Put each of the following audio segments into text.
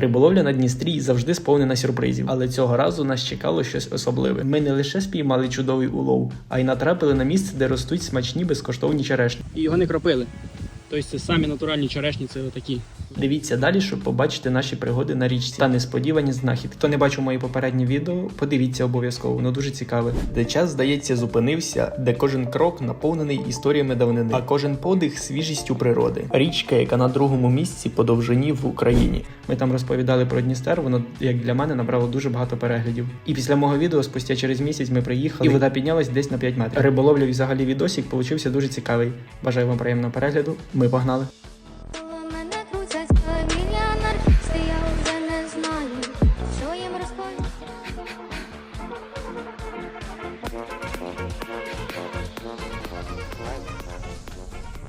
Риболовля на Дністрі завжди сповнена сюрпризів, але цього разу нас чекало щось особливе. Ми не лише спіймали чудовий улов, а й натрапили на місце, де ростуть смачні безкоштовні черешні. І його не кропили. Тобто це самі натуральні черешні, це отакі. Дивіться далі, щоб побачити наші пригоди на річці та несподівані знахідки. Хто не бачив мої попередні відео, подивіться обов'язково, воно дуже цікаве. Де час, здається, зупинився, де кожен крок наповнений історіями давнини, а кожен подих свіжістю природи. Річка, яка на другому місці по довжині в Україні. Ми там розповідали про Дністер, воно як для мене набрало дуже багато переглядів. І після мого відео, спустя через місяць, ми приїхали, і вода піднялась десь на 5 метрів. Риболовля і взагалі відосик получився дуже цікавий. Бажаю вам приємного перегляду. Ми погнали.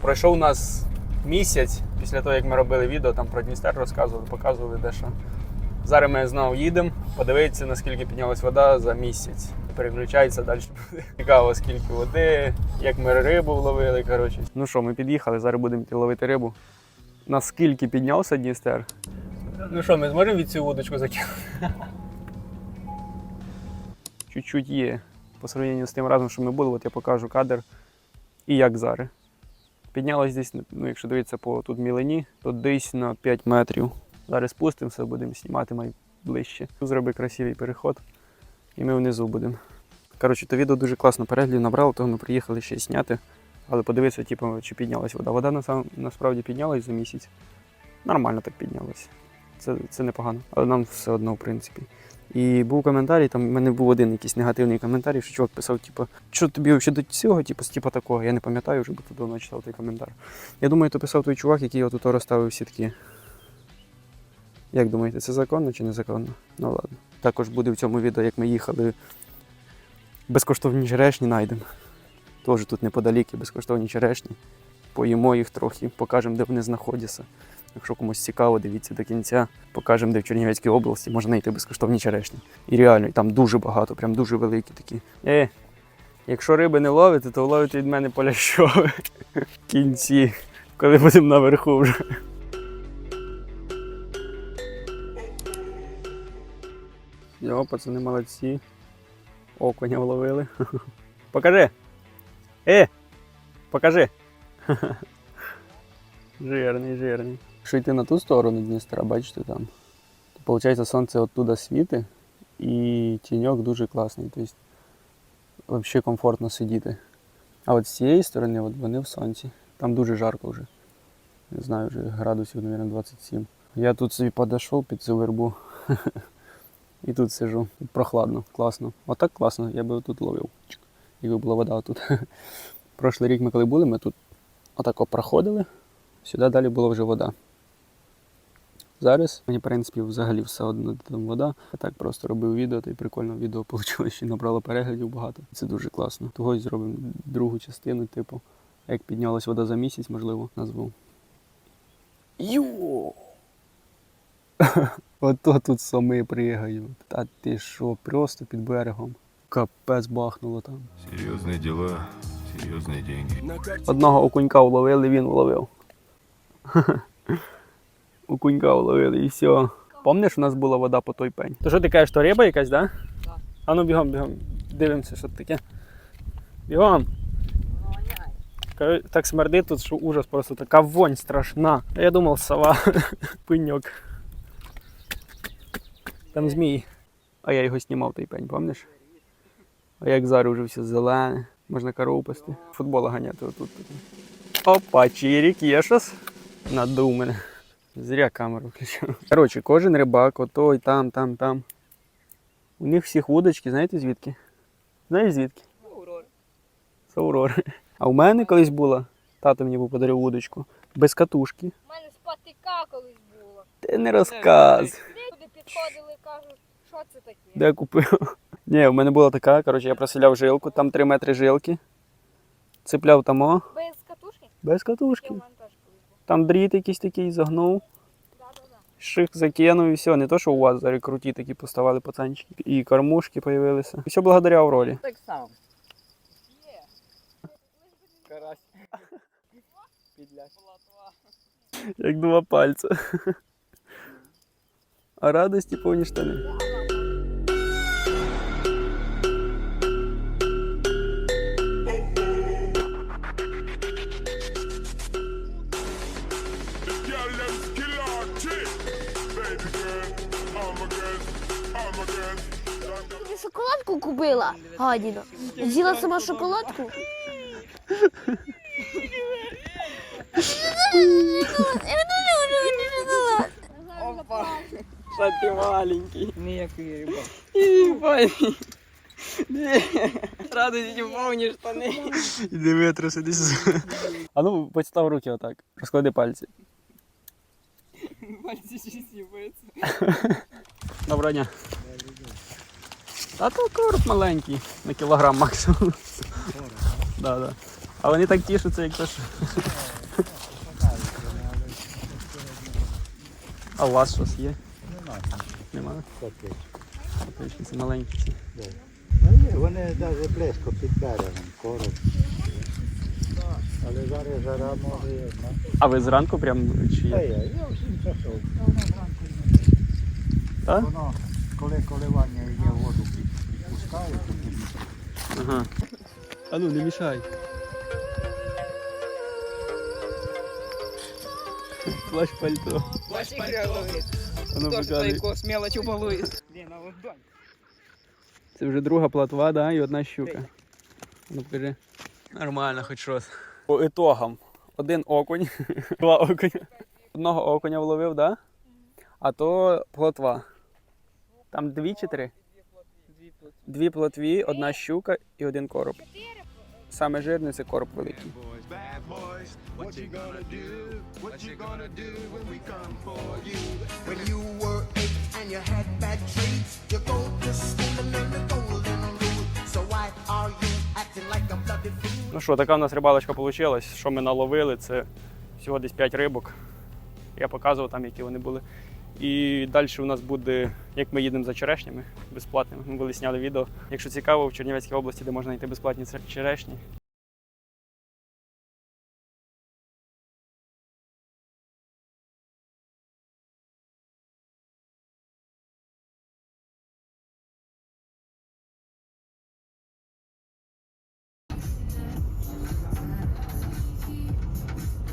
Пройшов у нас місяць після того, як ми робили відео, там про Дністер розказували, показували дещо. Зараз ми знову їдемо, подивитися, наскільки піднялась вода за місяць. Переключається далі. буде. Цікаво, скільки води, як ми рибу вловили. Коротше. Ну що, ми під'їхали, зараз будемо ловити рибу. Наскільки піднявся Дністер? Ну що, ми зможемо від цю вудочку закинути? Чуть-чуть є. По сравненню з тим разом, що ми були, от я покажу кадр і як зараз. Піднялось десь, ну, якщо дивитися по тут мілині, то десь на 5 метрів. Зараз спустимося, будемо знімати найближче. Зроби красивий переход, і ми внизу будемо. Коротше, то відео дуже класно переглядів набрало, того ми приїхали ще й зняти. Але подивитися, типу, чи піднялась вода. Вода насам- насправді піднялась за місяць. Нормально так піднялась. Це, це непогано. Але нам все одно, в принципі. І був коментарій, там в мене був один якийсь негативний коментарій, що чувак писав, типу, що тобі взагалі до цього, типу, типу такого, я не пам'ятаю вже, бо тут давно читав той коментар. Я думаю, то писав той чувак, який отут розставив сітки. Як думаєте, це законно чи незаконно? Ну ладно. Також буде в цьому відео, як ми їхали. Безкоштовні черешні знайдемо. Теж тут неподалік безкоштовні черешні. Поїмо їх трохи, покажемо, де вони знаходяться. Якщо комусь цікаво, дивіться до кінця. Покажемо, де в Чернівецькій області можна знайти безкоштовні черешні. І реально, і там дуже багато, прям дуже великі такі. Е, якщо риби не ловите, то ловите від мене полящове в кінці, коли будемо наверху вже. Йо, пацани молодці. Окуня вловили. Покажи. Е! Покажи. Жирний, жирний. Якщо йти на ту сторону Дністра, бачите там. То виходить, сонце оттуда світить і тіньок дуже класний. Тобто взагалі комфортно сидіти. А от з цієї сторони от вони в сонці. Там дуже жарко вже. Не знаю, вже градусів, мабуть, 27. Я тут собі подійшов під цю вербу. І тут сижу. Прохладно, класно. Отак класно, я би тут ловив. Якби була вода тут. Прошлий рік ми коли були, ми тут отако проходили. Сюди далі була вже вода. Зараз мені, в принципі, взагалі все одно де там вода. Я так просто робив відео, та й прикольно відео вийшло, ще набрало переглядів багато. Це дуже класно. Того й зробимо другу частину, типу, як піднялась вода за місяць, можливо, назву. Йо! Ото тут сами пригають. Та ти що, просто під берегом. Капець бахнуло там. Серьезные дела, серьезные деньги. Одного окунька вловили, він вловив. Окунька вловили і все. Пам'ятаєш, у нас була вода по той пень. То що ти кажеш, то риба якась, так? Да? Так. А ну бігом, бігом. Дивимося, що таке. Бігом. Так смердить тут, що ужас, просто така вонь страшна. А я думав, сова. Пеньок. Там змій. А я його знімав той пень, пам'ятаєш? А як зараз вже все зелене, можна корову пасти. Футбола ганяти отут. Опа, чирік, є щось? Надув мене. Зря камеру включив. Коротше, кожен рибак, отой, там, там, там. У них всіх вудочки, знаєте звідки? Знаєш звідки? З Аврори. А у мене колись була, тато мені був подарив вудочку, без катушки. У мене спатика колись було. Ти не розказ. Люди підходили, і кажуть, що це таке? Де купив? Ні, у мене була така, коротше, я проселяв жилку, там 3 метри жилки. Цепляв тамо, Без катушки? без катушки. Там дріт якийсь такий загнув, Да-да-да. закинув і все. Не то, що у вас зараз круті такі поставали пацанчики. І кормушки появилися. І все благодаря Аврорі. Так само. Карась. Як два пальця. А радості повні штани. Шоколадку купила, гадіна. З'їла сама шоколадку. Що ти маленький. Ніякий риба. Радості повні штани. Іди витруси десь. А ну, постав руки отак. Розклади пальці. Пальці щасливаються. Доброго дня. Та то короб маленький, на кілограм максимум. Да, да. А вони так тішуться, як то що. А у вас щось є? Немає. Немає? Це маленькі ці. Ні, вони навіть близько під берегом, коротко. Але зараз жара може. ну, А ви зранку прям чи Та я, я всім часов. Так? Воно, коли коливання є воду підпускає, то тоді Ага. А ну, не мішай. Плащ пальто. Ваші грязові. А ну, Тоже з мелочі балують. Ладонь. Це вже друга платва, да, і одна щука. Ну покажи. Нормально, хоч щось. По ітогам. Один окунь, два окуня. Одного окуня вловив, да? А то плотва. Там дві чи три? Дві плотві, одна щука і один короб. Саме жирний це короб великий. Ну що, така у нас рибалочка вийшла. Що ми наловили, це всього десь 5 рибок. Я показував там, які вони були. І далі у нас буде, як ми їдемо за черешнями безплатними. Ми були зняли відео. Якщо цікаво, в Чернівецькій області, де можна знайти безплатні черешні.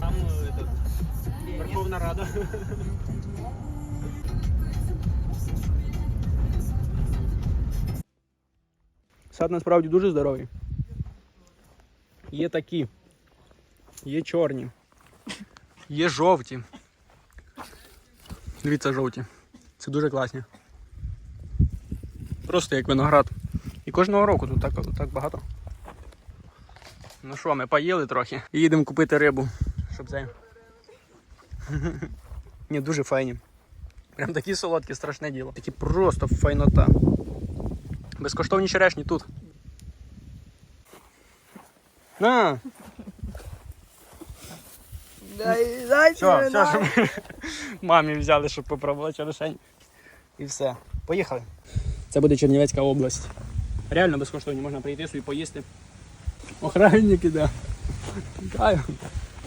Там Верховна Рада. Сад насправді дуже здоровий. Є такі, є чорні, є жовті. Дивіться, жовті. Це дуже класні. Просто як виноград. І кожного року тут так, так багато. Ну що, ми поїли трохи. Їдемо купити рибу, щоб це. Ні, дуже файні. Прям такі солодкі, страшне діло. Такі просто файнота. Безкоштовні черешні тут. На! Дай, дай, Все, все, що ми мамі взяли, щоб попробувати черешень. І все. Поїхали. Це буде Чернівецька область. Реально безкоштовні, можна прийти собі поїсти. Охранники, да.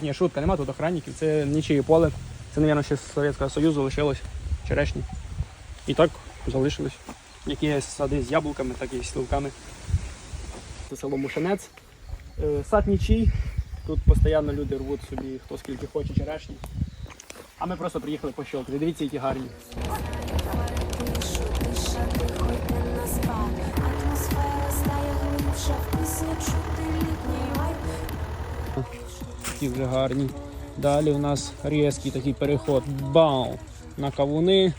Ні, шутка, нема тут охранників, це нічиє поле. Це, мабуть, ще з Совєтського Союзу лишилось черешні. І так залишилось. Які є сади з яблуками, так і з сливками. Це село Мушанець. Е, Сад нічий. Тут постійно люди рвуть собі хто скільки хоче черешні. А ми просто приїхали пощолкати. Дивіться, які гарні. Такі вже гарні. Далі у нас різкий такий переход. Бау! На кавуни.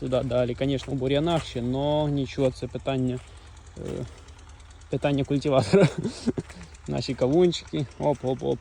Туди далі, звісно, у бур'янах ще, але нічого, це питання, е, питання культиватора. Наші кавунчики. Оп-оп-оп.